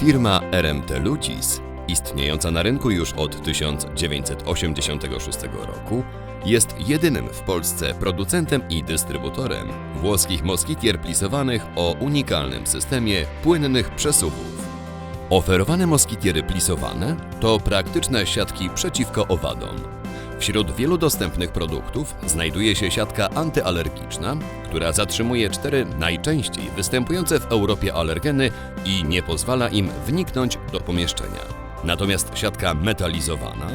Firma RMT Lucis, istniejąca na rynku już od 1986 roku, jest jedynym w Polsce producentem i dystrybutorem włoskich moskitier plisowanych o unikalnym systemie płynnych przesuwów. Oferowane moskitiery plisowane to praktyczne siatki przeciwko owadom. Wśród wielu dostępnych produktów znajduje się siatka antyalergiczna, która zatrzymuje cztery najczęściej występujące w Europie alergeny i nie pozwala im wniknąć do pomieszczenia. Natomiast siatka metalizowana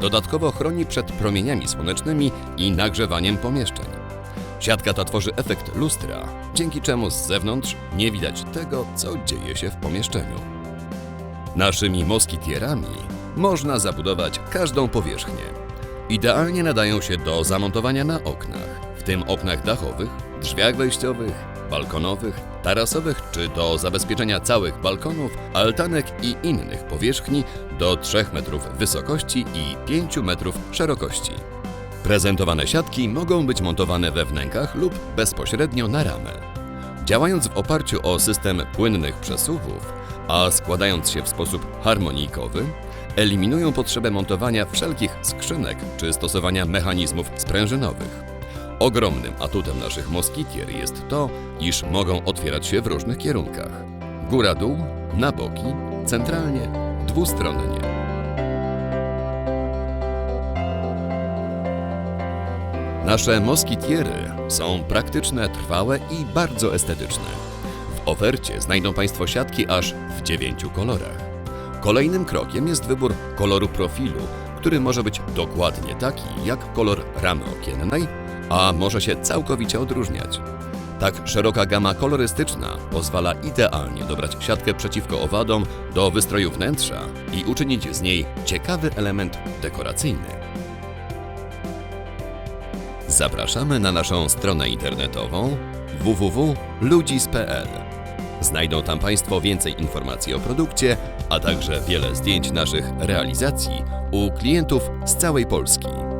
dodatkowo chroni przed promieniami słonecznymi i nagrzewaniem pomieszczeń. Siatka ta tworzy efekt lustra, dzięki czemu z zewnątrz nie widać tego, co dzieje się w pomieszczeniu. Naszymi moskitierami można zabudować każdą powierzchnię. Idealnie nadają się do zamontowania na oknach, w tym oknach dachowych, drzwiach wejściowych, balkonowych, tarasowych czy do zabezpieczenia całych balkonów, altanek i innych powierzchni do 3 metrów wysokości i 5 metrów szerokości. Prezentowane siatki mogą być montowane we wnękach lub bezpośrednio na ramę. Działając w oparciu o system płynnych przesuwów, a składając się w sposób harmonijkowy, eliminują potrzebę montowania wszelkich skrzynek czy stosowania mechanizmów sprężynowych. Ogromnym atutem naszych moskitier jest to, iż mogą otwierać się w różnych kierunkach. Góra-dół, na boki, centralnie, dwustronnie. Nasze moskitiery są praktyczne, trwałe i bardzo estetyczne. W ofercie znajdą Państwo siatki aż w dziewięciu kolorach. Kolejnym krokiem jest wybór koloru profilu, który może być dokładnie taki jak kolor ramy okiennej, a może się całkowicie odróżniać. Tak szeroka gama kolorystyczna pozwala idealnie dobrać siatkę przeciwko owadom do wystroju wnętrza i uczynić z niej ciekawy element dekoracyjny. Zapraszamy na naszą stronę internetową www.ludzis.pl. Znajdą tam Państwo więcej informacji o produkcie, a także wiele zdjęć naszych realizacji u klientów z całej Polski.